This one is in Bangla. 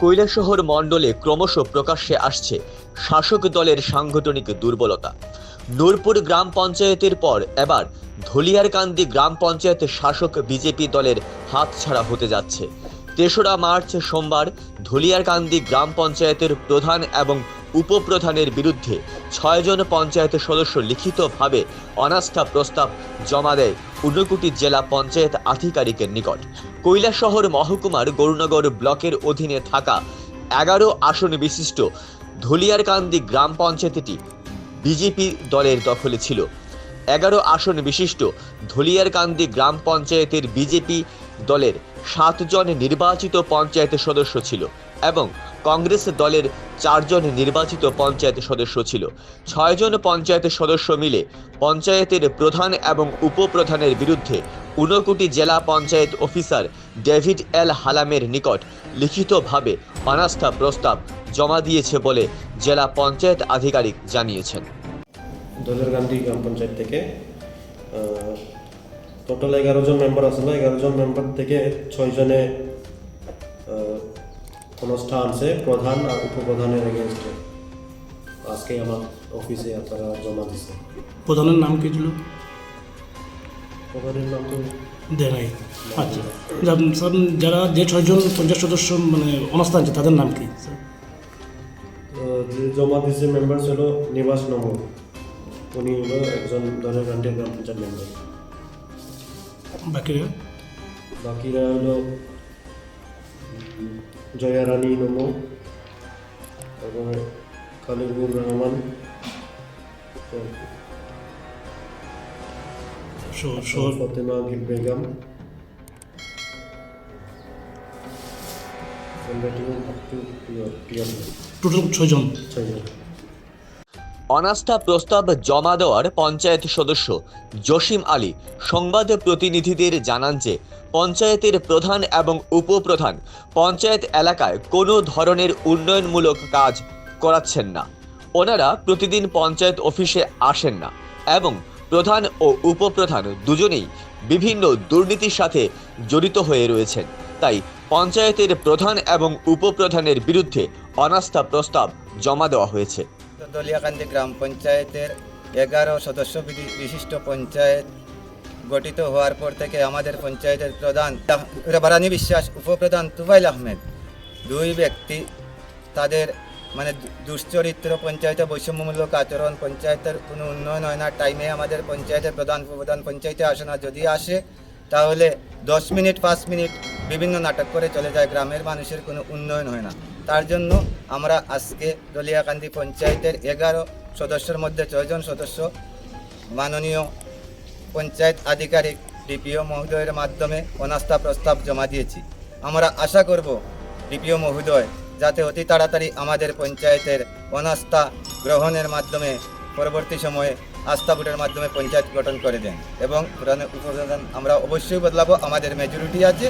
কৈলাসহর মণ্ডলে ক্রমশ প্রকাশ্যে আসছে শাসক দলের সাংগঠনিক দুর্বলতা। নূরপুর গ্রাম পঞ্চায়েতের পর এবার ধলিয়ারকান্দি গ্রাম পঞ্চায়েতে শাসক বিজেপি দলের হাতছাড়া হতে যাচ্ছে। তেসরা মার্চ সোমবার ধলিয়ারকান্দি গ্রাম পঞ্চায়েতের প্রধান এবং উপপ্রধানের বিরুদ্ধে ছয়জন পঞ্চায়েত সদস্য লিখিতভাবে অনাস্থা প্রস্তাব জমা দেয় ঊনকোটি জেলা পঞ্চায়েত আধিকারিকের নিকট। কৈলাসহর মহকুমার গৌরনগর ব্লকের অধীনে থাকা এগারো আসন বিশিষ্ট ধলিয়ারকান্দি গ্রাম পঞ্চায়েতটি বিজেপি দলের দখলে ছিল। এগারো আসন বিশিষ্ট ধুলিয়ারকান্দি গ্রাম পঞ্চায়েতের বিজেপি দলের সাতজন নির্বাচিত পঞ্চায়েত সদস্য ছিল। এবং কংগ্রেস দলের চারজন নির্বাচিত পঞ্চায়েত সদস্য ছিল। ছয়জন পঞ্চায়েত সদস্য মিলে পঞ্চায়েতের প্রধান এবং উপপ্রধানের বিরুদ্ধে ঊনকোটি জেলা পঞ্চায়েত অফিসার ডেভিড এল হালামের নিকট লিখিতভাবে অনাস্থা প্রস্তাব জমা দিয়েছে বলে জেলা পঞ্চায়েত আধিকারিক জানিয়েছেন। দলেরকান্দি গ্রাম পঞ্চায়েত থেকে টোটাল এগারো জন মেম্বার আসলে এগারো জন মেম্বার থেকে ছয়জনে অনুষ্ঠান আছে প্রধান আর উপপ্রধানের এগেনস্টে আজকে আমার অফিসে আপনারা জমা দিছে। প্রধানের নাম কি ছিল? প্রধানের নাম তো দেয় নাই আচ্ছা। স্যার, যারা যে ছয়জন পঞ্চাশ সদস্য মানে অনাস্থা আছে তাদের নাম কি? যে জমা দিছে মেম্বার ছিল নিবাস নম্বর উনি হলো একজন দলেরকান্দি গ্রাম পঞ্চায়েত মেম্বার বাকিরা? বাকিরা হলো জয়া রানী নমো তারপরে খালিদুর রহমান। ফতেমা গিল বেগম। টোটাল ছয়জন। অনাস্থা প্রস্তাব জমা দেওয়ার পঞ্চায়েত সদস্য জসিম আলী সংবাদ প্রতিনিধিদের জানান যে পঞ্চায়েতের প্রধান এবং উপপ্রধান পঞ্চায়েত এলাকায় কোনো ধরনের উন্নয়নমূলক কাজ করাচ্ছেন না। ওনারা প্রতিদিন পঞ্চায়েত অফিসে আসেন না এবং প্রধান ও উপপ্রধান দুজনেই বিভিন্ন দুর্নীতির সাথে জড়িত হয়ে রয়েছেন। তাই পঞ্চায়েতের প্রধান এবং উপপ্রধানের বিরুদ্ধে অনাস্থা প্রস্তাব জমা দেওয়া হয়েছে। দলিয়াকান্দি গ্রাম পঞ্চায়েতের এগারো সদস্য বিশিষ্ট পঞ্চায়েত গঠিত হওয়ার পর থেকে আমাদের পঞ্চায়েতের প্রধান বারানি বিশ্বাস, উপপ্রধান তুবাইল আহমেদ। দুই ব্যক্তি তাদের মানে দুশ্চরিত্র পঞ্চায়েতে বৈষম্যমূলক আচরণ, পঞ্চায়েতের কোনো উন্নয়ন হয় না। টাইমে আমাদের পঞ্চায়েতের প্রধান, উপপ্রধান পঞ্চায়েতে আসে না। যদি আসে, তাহলে দশ মিনিট, পাঁচ মিনিট বিভিন্ন নাটক করে চলে যায়। গ্রামের মানুষের কোনো উন্নয়ন হয় না। তার জন্য আমরা আজকে দলিয়াকান্দি পঞ্চায়েতের এগারো সদস্যের মধ্যে ছয়জন সদস্য, মাননীয় পঞ্চায়েত আধিকারিক ডিপিও মহোদয়ের মাধ্যমে অনাস্থা প্রস্তাব জমা দিয়েছি। আমরা আশা করব ডিপিও মহোদয় যাতে অতি তাড়াতাড়ি আমাদের পঞ্চায়েতের অনাস্থা গ্রহণের মাধ্যমে পরবর্তী সময়ে আস্থা ভোটের মাধ্যমে পঞ্চায়েত গঠন করে দেন এবং আমরা অবশ্যই বদলাবো, আমাদের মেজরিটি আছে।